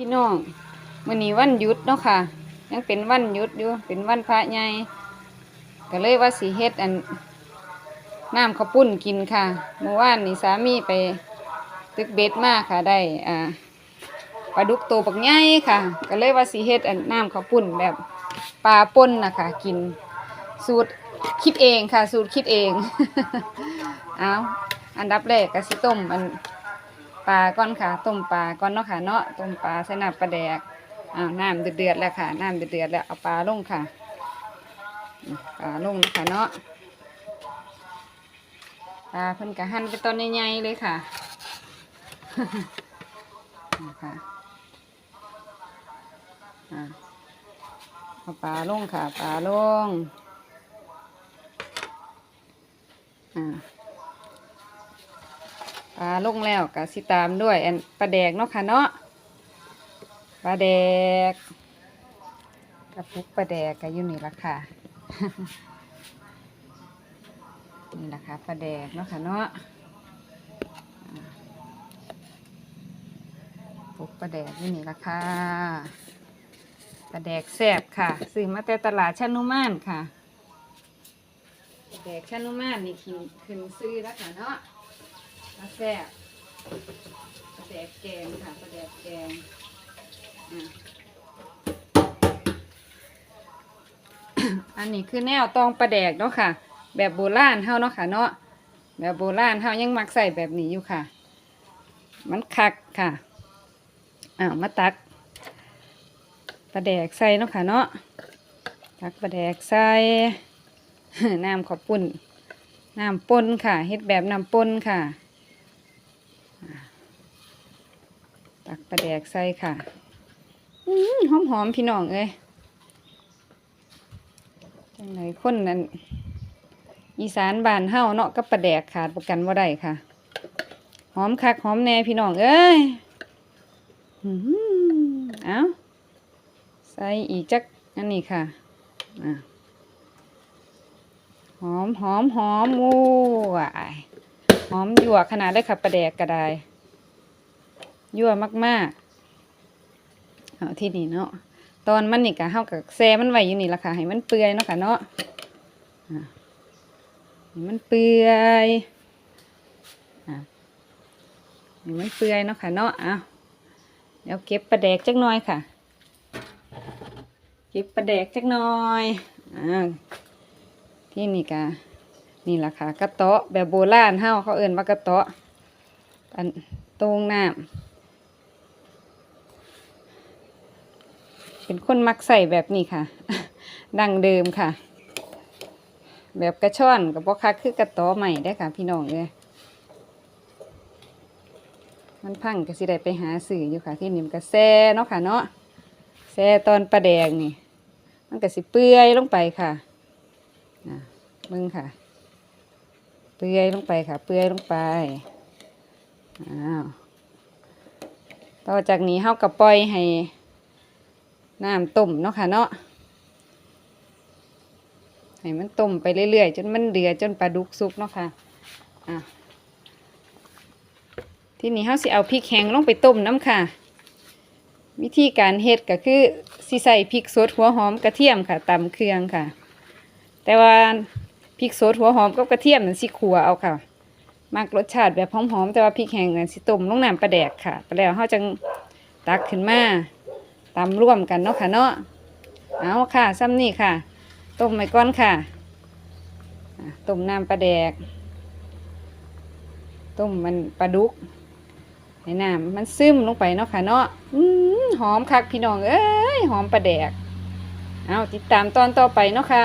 พี่น้องมื้อนี้วันหยุดเนาะค่ะ ยังเป็นวันหยุดอยู่เป็นวันพระใหญ่ก็เลยว่าสิเฮ็ดอันน้ำข้าวปุ้นกินค่ะเมื่อวานนี่สามีไปตึกเบ็ดมากค่ะได้อ่าปลาดุกโตวบักใหญ่ค่ะ ก็เลยว่าสิเฮ็ดอันน้ำข้าวปุ้นแบบปลาป่นนะคะกินสูตรคิดเองค่ะ สูตรคิดเองเอาอันดับแรกก็สิต้มอัน ปลาก่อนค่ะ ต้มปลาก่อนเนาะค่ะเนาะต้มปลาใส่น้ำปลาแดกอ้าวน้ำเดือดแล้วค่ะน้ำเดือดแล้วเอาปลาลงค่ะปลาลงนะคะเนาะปลาเพิ่นกะหั่นเป็นตอนใหญ่ๆเลยค่ะนี่ค่ะอ่าเอาปลาลงค่ะปลาลงอ่า ปลาลงแล้วก็สิตามด้วยอันปลาแดกเนาะค่ะเนาะปลาแดกกระปุกปลาแดกก็อยู่นี่ละค่ะนี่ละค่ะปลาแดกเนาะค่ะเนาะปุกปลาแดกอยู่นี่ละค่ะปลาแดกแซ่บค่ะซื้อมาแต่ตลาดชะนุมานค่ะปลาแดกชะนุมานนี่ขึ้นขึ้นซื้อแล้วค่ะเนาะ ปลาแซ่บปลาแดกแกงค่ะปลาแดกแกงอันนี้คือแนวตองปลาแดกเนาะค่ะ แบบโบราณเฮาเนาะค่ะ เนาะแบบโบราณเฮายังมักใส่แบบนี้อยู่ค่ะ มันคักค่ะอ้าวมาตักปลาแดกใส่เนาะค่ะเนาะตักปลาแดกใส่น้ำขอบปุ่นน้ำปนค่ะเฮ็ดแบบน้ำปนค่ะ ตักปลาแดกใส่ค่ะหอมหอมพี่น้องเอ้ยจังไหนคนนั้นอีสานบานเฮาเนาะกับปลาแดกขาดประกันว่าได้ค่ะ หอมคักหอมแน่พี่น้องเอ้ยอื้อหือเอาใส่อีกจักอันนี้ค่ะอะหอมหอมหอมอู้ยหอมหยั่วขนาดได้ค่ะปลาแดกก็ได้ ยั่วมากๆเอาที่นี่เนาะตอนมันนี่กะเฮากับแซ่มันไว้อยู่นี่ละค่ะให้มันเปื่อยเนาะค่ะเนาะมันเปื่อยอะให้มันเปื่อยเนาะค่ะเนาะเอะเดี๋ยวเก็บปลาแดกจักหน่อยค่ะ เก็บปลาแดกจักหน่อยอ่าที่นี่กะนี่ละค่ะกระเตาะแบบโบราณเฮาเขาเอิ่นว่ากระเตาะอันตรงน้ำ เป็นคนมักใส่แบบนี้ค่ะ ดังเดิมค่ะ แบบกระช่อนกับพ่อคักคือกระต้อใหม่ได้ค่ะ พี่น้องเลยมันพังก็สิได้ไปหาสื่ออยู่ค่ะ ที่นี่มันก็แซเนาะค่ะเนาะแซตอนปลาแดงนี่ มันก็สิเปื่อยลงไปค่ะอะมึงค่ะ เปื่อยลงไปค่ะ เปื่อยลงไปอ้าวต่อจากนี้เฮาก็ปล่อยให้ น้ำต้มเนาะค่ะเนาะให้มันต้มไปเรื่อยๆ จนมันเดือดจนปลาดุกสุกเนาะค่ะอะทีนี้เฮาสิเอาพริกแห้งลงไปต้มน้ำค่ะ วิธีการเฮ็ดก็คือสิใส่พริกสดหัวหอมกระเทียมค่ะตำเครื่องค่ะ แต่ว่าพริกสดหัวหอมกับกระเทียมนั่นสิขัวเอาค่ะมักรสชาติแบบหอมๆแต่ว่าพริกแห้งนั่นสิต้มลงน้ำปลาแดกค่ะไปแล้วเฮาจังตักขึ้นมา ตำร่วมกันเนาะค่ะเนาะเอาค่ะซ้ำนี่ค่ะ ต้มไปก้อนค่ะต้มน้ำปลาแดก ต้มมันปลาดุกให้น้ำมันซึมลงไปเนาะค่ะเนาะอหอมคักพี่น้องเอ้ยหอมปลาแดก เอาติดตามตอนต่อไปเนาะค่ะ